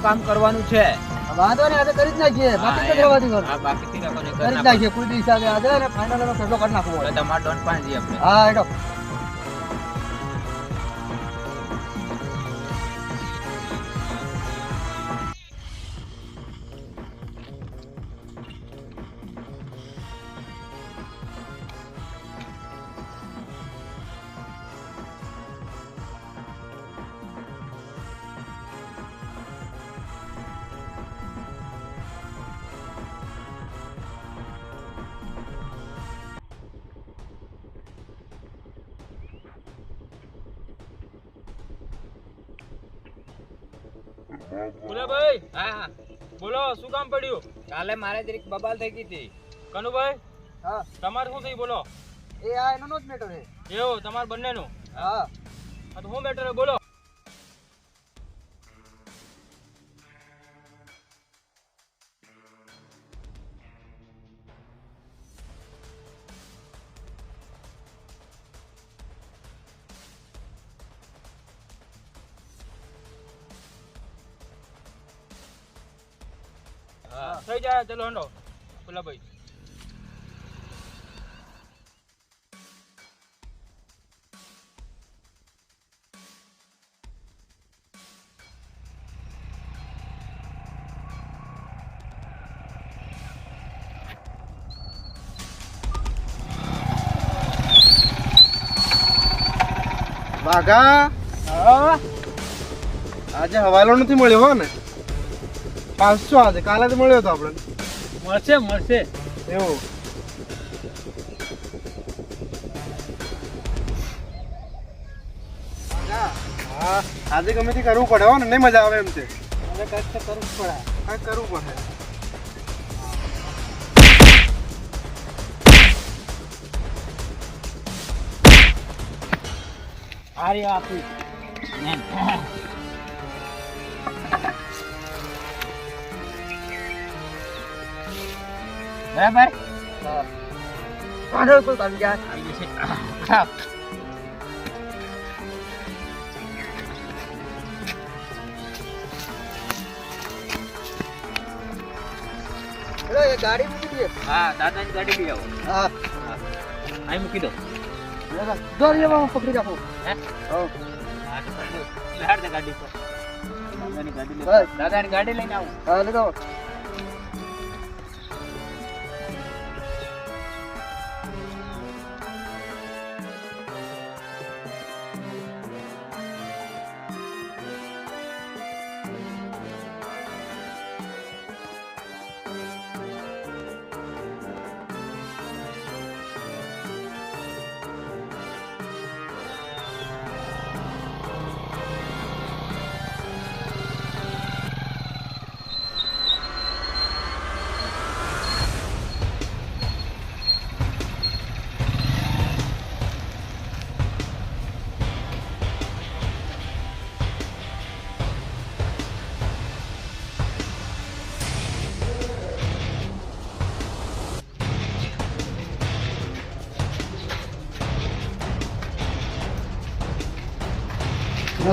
પેલું કામ કરવાનું છે. વાંધો નહીં આજે કરી જ નાખીએ. બાકી તો રહેવા દીધો બાકી કરી જ નાખીએ કોઈ દી હિસાબે આજે ને ફાઇનલ એનો કરી નાખવો. તમારે ડોન પાણી આપણે. હા એડો ભૂલાભાઈ હા બોલો શું કામ પડ્યું? કાલે મારે જરીક બબાલ થઈ ગઈ હતી. કનુભાઈ હા. તમારે શું થયું બોલો. એ આ એનો જ મેટર છે. એવો તમાર બંનેનો? હા. તો શું મેટર બોલો. હા ચલો હંડો. ભૂલાભાઈ વાઘા? આજે હવાલો નથી મળ્યો હો ને? પાંચસો આજે. કાલે જ મળ્યો હતો આપણે મળશે મળશે. એવું. હા આજે ગમે તે કરવું પડે હો ને નહીં મજા આવે એમ છે હવે કંઈક તો કરવું જ પડે. કાંઈક કરવું પડે. હારી બરાબર? વાંધો કોઈ કામ આવી જશે. એલો એ ગાડી મૂકી દે. હા દાદાની ગાડી લઈ આવો. હા. અહીં મૂકી દો. દોરી હું પકડી રાખો. હે? હો. ગાડી પર દાદાની ગાડી બસ. દાદાની ગાડી લઈને આવું. હા લગાવો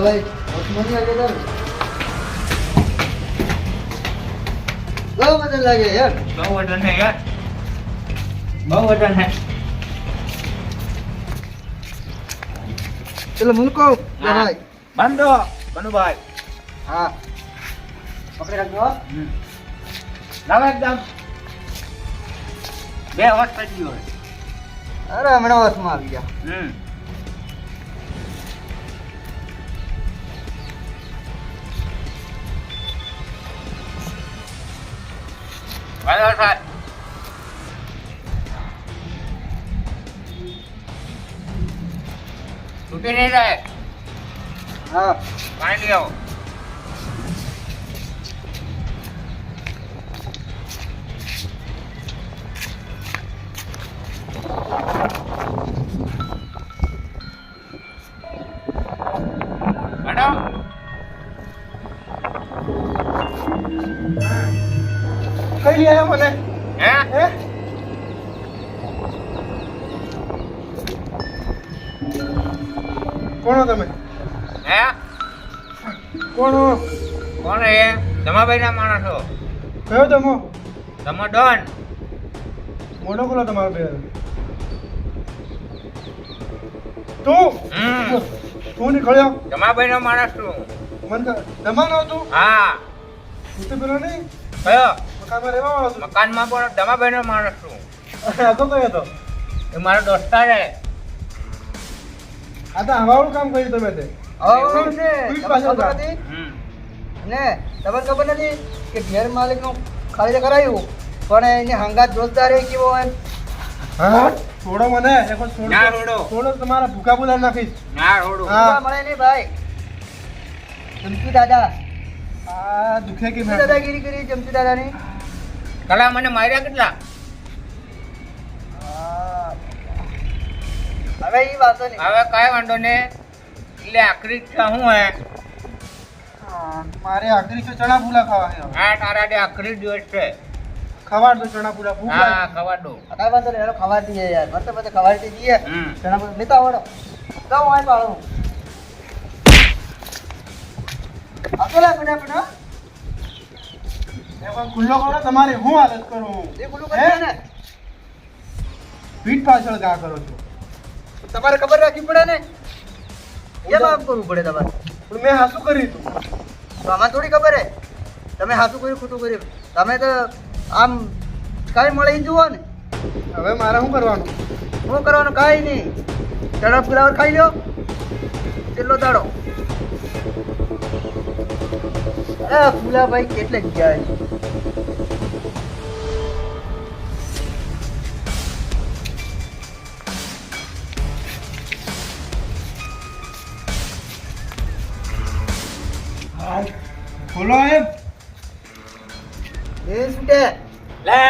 ભાઈ ઓસમાની આગે બહુ મજા લાગે યાર. બહુ વજન યાર. બહુ વજન ચલો મૂકો ભાઈ. બાંધો કનુભાઈ. હા. પકડી રાખજો હો. લાવો એકદમ. બે હોશ પડી ગયો અરે હમણાં વસમાં આવી ગયા. હમ. વાળો સાહેબ તૂટી નહીં જાય હા પાણી લઈ આવો મેડમ કઈ લઈ આવ્યા મને? હે? હે? કોણ તમે? હે? કોણ હો? કોણ એ? ધમાભાઈના માણસો કયો તમો ધમો ડોન. મોટો ખોલો તમારો બે. તું? તું નીકળ્યો? ધમાભાઈનો માણસ છું. મન ધમાનો તું? હા. તું તો પેલો નહીં? કયો? મકાનમાં રહેવા વાળો છું. મકાનમાં પણ ધમાભાઈનો માણસ છું. આ કયો તો એ મારો દોસ્તાર છે. આ તો હવાળું કામ કર્યું તમે તે. હવે ને પીઠ તમને પાછળ ખબર હતી. ને તમને ખબર નથી કે ઘેર માલિકનું ખરીદે કરાયું પણ એને હંગાત જોરદાર એ કેવો એમ. હા? છોડો મને. એક છોડો. ના રોડો. છોડો તમારા ભૂખા બોલા નાખીશ. ના રોડું હા. મળે નહીં ભાઈ. ચમચી દાદા. આ દુખે કે દાદાગીરી કરી ચમચી દાદાની? કલા મને માર્યા કેટલા? હવે એ વાતો નહીં. હવે કાંઈ વાંધો ને એટલે આખરી ઈચ્છા શું હે? મારે આખરી તો ચણા પૂલા ખાવા છે હવે. તારા જે આખરી દિવસ છે. ખવાડ દો ચણા પૂલા ભૂખ હા ખવાડ. ખવા દો કાંઈ વાંધો નહીં હેલો ખવાડી દઈએ યાર. મસ્ત મસ્ત ખવાડ દઈએ. ઘણા બધા લેતા આવડો. તો હું અહીં પાડું. આવતો લા બધા પણ હો. એક વાર ખુલ્લો કરો તમારે હું હાલત કરું? એ ને. પીઠ પાછળ ગા કરો છો. તમારે ખબર રાખવી પડે ને? કેમ આમ કરવું પડે તમારે? પણ મેં હાસું કર્યું તું. તો આમાં થોડી ખબર હે? તમે હાસું કર્યું ખોટું કર્યું. તમે તો આમ કાંઈ મળે જુઓ ને. હવે મારે શું કરવાનું? શું કરવાનું? કાંઈ નહીં. ચડપ ફુલાવર ખાઈ લો છેલ્લો દાડો અરે ફુલાભાઈ કેટલે ગયા છે? એમ. એ કે લે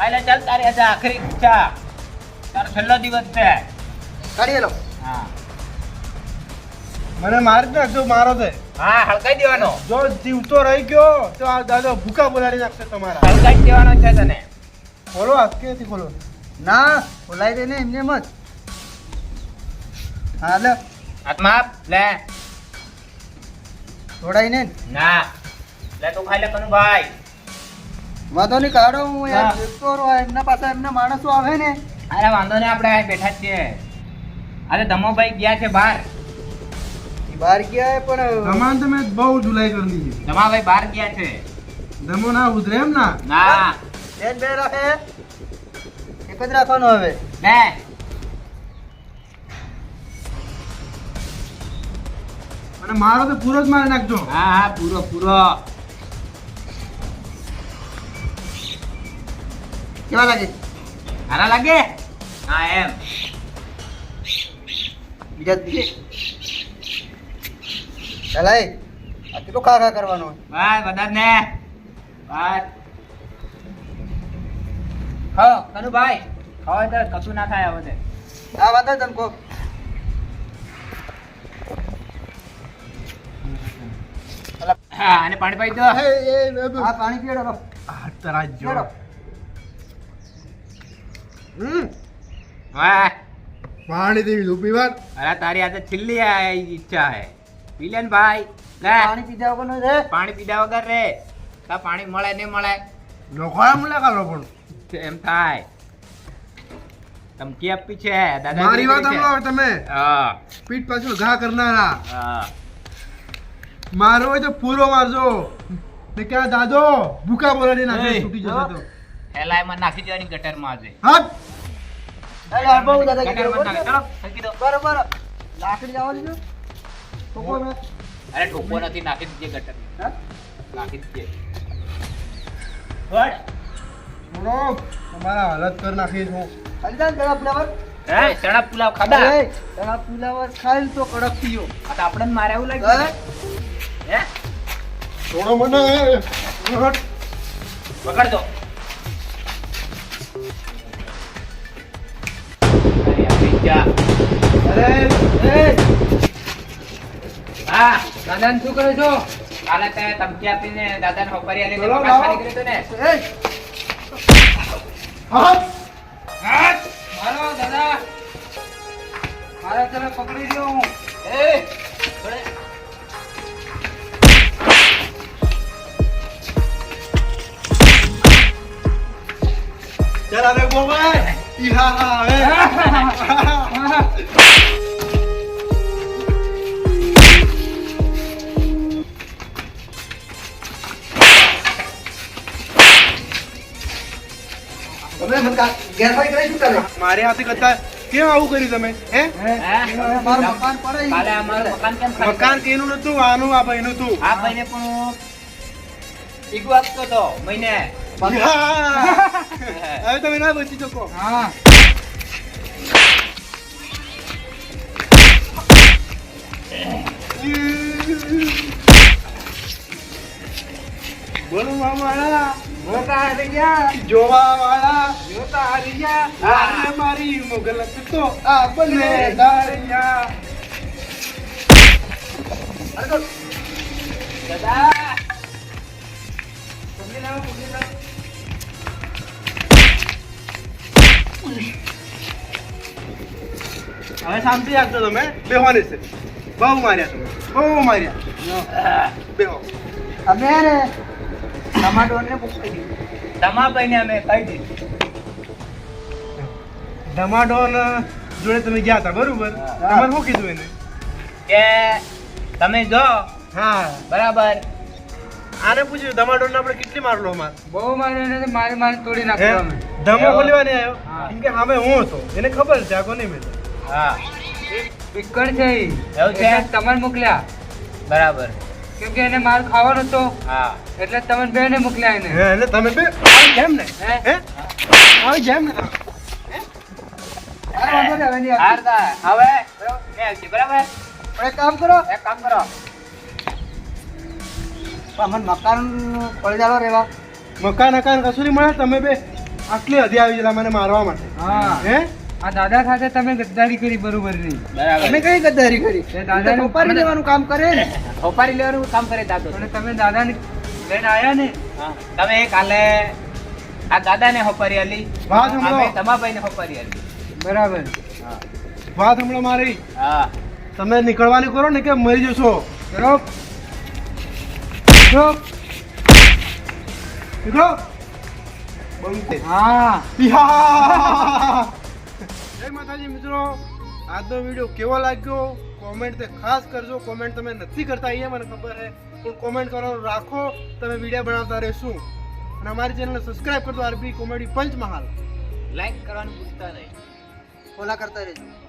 એટલે ચાલ તારી આજે આખરી ઈચ્છા તારો છેલ્લો દિવસ છે. કરી લો હા. મને મારી જ નાખજો મારો છે હા હળગાઈ દેવાનો. જો જીવતો રહી ગયો તો આ દાદો ભૂકા બોલાડી નાખશે તમારા. હળગાઈ દેવાનો છે તને. ખોલો નથી ખોલો ના બોલાઈ દે ને એમને એમ જ હા લે. હાથમાં લે. થોડાઈ ને. ના. લે તું ખાઈ લે કનુભાઈ. વાંધો નહીં કાઢો હું યાર જીવતો એમના પાસે એમના માણસો આવે ને. અરે વાંધો નહીં આપણે બેઠા જ છીએ. અરે ધમોભાઈ ગયા છે બહાર. ઈ બહાર ગયા પણ તમામ તમે બહુ જુલાઈ કરી દીધી ધમાભાઈ બહાર ગયા છે. દમો ના ઉતરે એમ ના? ના. બેન બે રાખે. એક જ રાખવાનો હવે. બે. અને મારો તો પૂરો જ મારી નાખજો. હા હા પૂરો પૂરો. કેવા લાગે? સારા લાગે? હા એમ. બીજા બીજે ચલાય આ કેટલું ખા ખા કરવાનું હોય? બસ બધા ને બસ હા કનુભાઈ ખાવા તો કશું ના થાય હવે તે. આ વાત તમ કો હા પાણી પાઈ દો. આ પાણી પીડો આ. પીડો હમ, વાહ. પાણી દેવી દો વાત અરે તારી આજે છેલ્લી આ ઈચ્છા હે. પી લે. ને ભાઈ લે પાણી પીધા વગરનું છે? પાણી પીધા વગર રે. કા પાણી મળે નહીં મળે. નોખા મુલાકાત પણ. એમ થાય. ધમકી આપી છે દાદા મારી વાત સાંભળો તમે. હા. પીઠ પાછળ ઘા કરનારા. હા. મારો હોય તો પૂરો મારજો. ને કે દાદો ભૂકા બોલાડી નાખે એ, છૂટી જશે તો. એલાયમાં નાખી દેવાની ગટરમાં આજે. હાથ. અરે આ બહુ દાદા ગટરમાં નાખી ચલો. ફેંકી દો. બરોબર. લાકડી જવા દીધું ને અરે ઠોકો નથી નાખી દીધે ગટર નાખી દીધે બોલો તમારા હાલત કરી નાખી હું. ખાલી જા ને હે ચણા પુલાવ ખાધા? અરે, ચણા ફુલાવર ખાઈ તો કડક પીયો આ તો આપણે મારે એવું લાગ્યું. હે? મને. પકડ દો અરે. અરે. હા નંદન શું કરો છો? કાલે તમે ધમકી આપીને દાદાને હોપરી આલી બોલો નીકળી તો ને. હાથ! હાથ! મારો દાદા! મારા તને પકડી લ્યો હું. એ! ચાલ આવે. ગોમાય ઈહા આવે હવે મને ગેરફાઈ કરી શું કરે મારે હાથે કરતા કેમ આવું કર્યું તમે? હે? હે? મકાન પડે ઈ. કાલે અમારું મકાન કેમ ખાલી મકાન કેનું નતું આનું આ ભાઈનું તું આ પણ આપતો મહિને. હવે તમે ના બચી શકો. હા. બોલો ગયા જોવા વાળા જોતા મારી મોગલ તો આ દારિયા દાદા. પકડી લાવો, પકડી લાવો. હવે શાંતિ રાખજો તમે. બેહવાની છે. બહુ માર્યા તમે. બહુ માર્યા. બેહો. અમે ને ટમાટોને મૂકી દીધું અમે કહી દીધું ધમાડોન જોડે તમે ગયા હતા બરોબર? તમારે શું કીધું એને? કે તમે જો. હા. બરાબર. આને પૂછ્યું ધમાડોન આપણે કેટલી મારલો માર બહુ માર્યો એને મારે મારી તોડી? નાખ્યો અમે. ધમો એવો? બોલવા નહીં આવ્યો? કેમ કે સામે હું હતો? એને ખબર છે આ કોની મેં હા. પીકડ છે. એવું છે? એટલે મોકલ્યા. બરાબર. કેમ કે એને માલ ખાવાનો હતો હા. એટલે તમે બે ને મોકલ્યા એને. એટલે તમે બે આવી જેમ ને. હે? આવી જેમ ને. મકાન મકાન કશું નહીં મળે તમે બે આટલી હદી આવી ગયેલા મને મારવા માટે. હા. હે? આ દાદા સાથે તમે ગદ્દારી કરી બરોબર નહીં. બરાબર. તમે કઈ ગદ્દારી કરી? દાદા ઉપાડી લેવાનું કામ કરે ને. સોપારી લેવાનું કામ કરે દાદો. અને તમે દાદાને લઈને આયા ને? તમે કાલે આ દાદાને હોપારી આલી વાત હમણો. તમા ભાઈને હોપારી આલી બરાબર. વાત હમણાં મારી. હા. તમે નીકળવાની કરો ને કે મરી જશો? ચલો. નીકળો બંધ હા. યા! માતાજી મિત્રો. આજનો વીડિયો કેવો લાગ્યો? કોમેન્ટ તે ખાસ કરજો. કોમેન્ટ તમે નથી કરતા, અહીંયા મને ખબર છે. પણ કોમેન્ટ કરવાનું રાખો. તમે વીડિયો બનાવતા રહેશું. અને અમારી ચેનલને સબસ્ક્રાઇબ કરજો. RB comedy Panchmahal. લાઈક કરવાનું ભૂલતા નહીં. ઓલા કરતા રહેજો.